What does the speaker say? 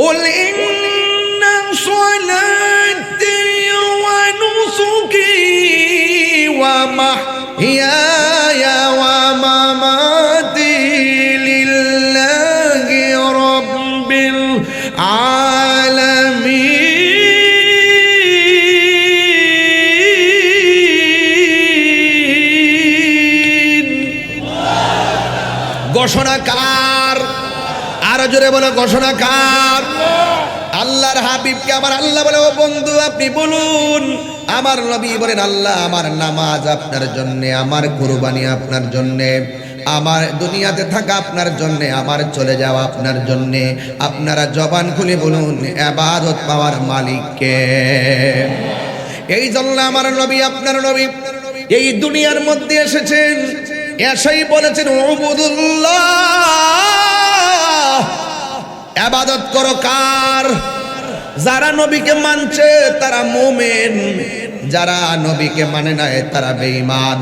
قل إن صلاتي ونسكي ومحياي ومماتي لله رب العالمين ঘোষণাকার আরো জোরে বলে ঘোষণাকার আল্লাহর হাবিবকে, আমার আল্লাহ বলে, ও বন্ধু, আপনি বলুন, আমার নবী বলেন, আল্লাহ, আমার নামাজ আপনার জন্যে, আমার কুরবানি আপনার জন্যে, আমার দুনিয়াতে থাকা আপনার জন্যে, আমার চলে যাওয়া আপনার জন্যে, আপনারা জবান খুলে বলুন, এবাদত পাওয়ার মালিককে। এই জন্য আমার নবী, আপনার নবী, এই দুনিয়ার মধ্যে এসেছেন, এসেই বলেছেন ওবুদুল্লাহ আবাদত করো কার যারা নবীকে মানছে তারা মোমেন যারা নবীকে মানে নাই তারা বেঈমান।